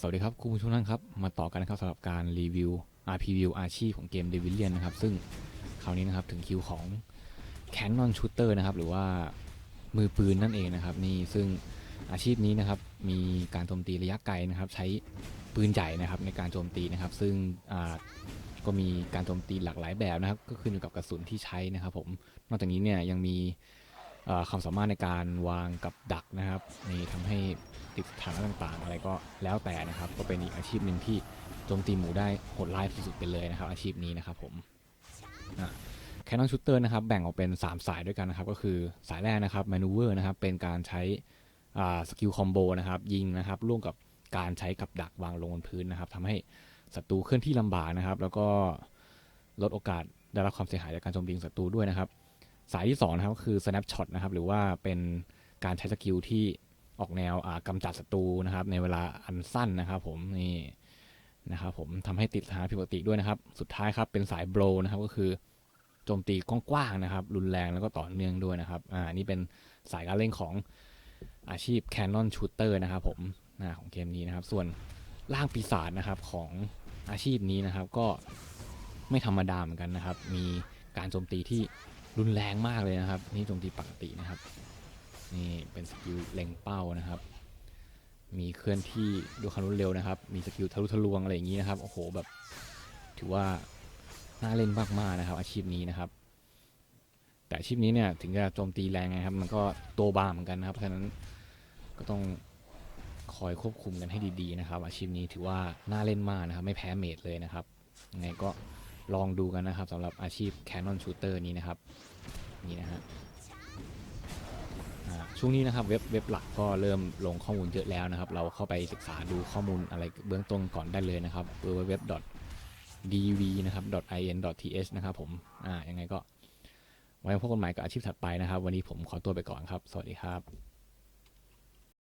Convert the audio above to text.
สวัสดีครับคุณผู้ชมทุกท่านครับ มาต่อกันนะครับสำหรับการรีวิว RP View อาชีพของเกม d e v i l i o n นะครับ ซึ่งคราวนี้นะครับถึงคิวของ Canon Shooter นะครับ หรือว่ามือปืนนั่นเองนะครับ นี่ซึ่งอาชีพนี้นะครับ มีการโจมตีระยะไกลนะครับ ใช้ปืนใหญ่นะครับในการโจมตีนะครับ ซึ่งก็มีการโจมตีหลากหลายแบบนะครับ ก็ขึ้นอยู่กับกระสุนที่ใช้นะครับ ผมนอกจากนี้เนี่ยยังมี ความสามารถในการวางกับดักนะครับนี่ทำให้ติดสถานต่างๆ อะไรก็แล้วแต่นะครับ ก็เป็นอีกอาชีพหนึ่งที่โจมตีหมูได้โหดร้ายสุดๆไปเลยนะครับ อาชีพนี้นะครับผมแคนนอนชูเตอร์นะครับแบ่งออกเป็น 3 สายด้วยกันนะครับ ก็คือสายแรกนะครับ m a n เวอร์นะครับเป็นการใช้สกิลคอมโบนะครับยิงนะครับร่วมกับการใช้กับดักวางลงบนพื้นนะครับทำให้ศัตรูเคลื่อนที่ลำบากนะครับ แล้วก็ลดโอกาสได้รับความเสียหายจากการโจมตีศัตรูด้วยนะครับ สายที่2นะครับก็คือ snapshot นะครับหรือว่าเป็นการใช้สกิลที่ออกแนวกำจัดศัตรูนะครับ ในเวลาอันสั้นนะครับ ผมนี่นะครับผมทำให้ติดสถานผิดปกติด้วยนะครับ สุดท้ายครับเป็นสายโบรนะครับก็คือโจมตีกว้างๆนะครับ รุนแรงแล้วก็ต่อเนื่องด้วยนะครับอ่านี่เป็นสายการเล่นของอาชีพ Canon Shooter นะครับผมของเกมนี้นะครับ ส่วนร่างปีศาจนะครับของอาชีพนี้นะครับก็ไม่ธรรมดาเหมือนกันนะครับ มีการโจมตีที่ รุนแรงมากเลยนะครับ นี่โจมตีปกตินะครับ นี่เป็นสกิลเล็งเป้านะครับ มีเคลื่อนที่ด้วยความรวดเร็วนะครับ มีสกิลทะลุทะลวงอะไรอย่างนี้นะครับโอ้โหแบบ ถือว่าน่าเล่นมากๆนะครับ อาชีพนี้นะครับ แต่อาชีพนี้เนี่ยถึงจะโจมตีแรงนะครับ มันก็ตัวบาเหมือนกันนะครับเพราะฉะนั้นก็ต้องคอยควบคุมกันให้ดีๆนะครับ อาชีพนี้ถือว่าน่าเล่นมากนะครับ ไม่แพ้เมดเลยนะครับยังไงก็ ลองดูกันนะครับสำหรับอาชีพ Canon Shooter นี้นะครับนี่นะฮะช่วงนี้นะครับเว็บเว็บหลักก็เริ่มลงข้อมูลเยอะแล้วนะครับ เราเข้าไปศึกษาดูข้อมูลอะไรเบื้องต้นก่อนได้เลยนะครับ www.dv นะครับ .in.th นะครับผมอ่ายังไงก็ไว้พบกันใหม่กับอาชีพถัดไปนะครับ วันนี้ผมขอตัวไปก่อนครับ สวัสดีครับ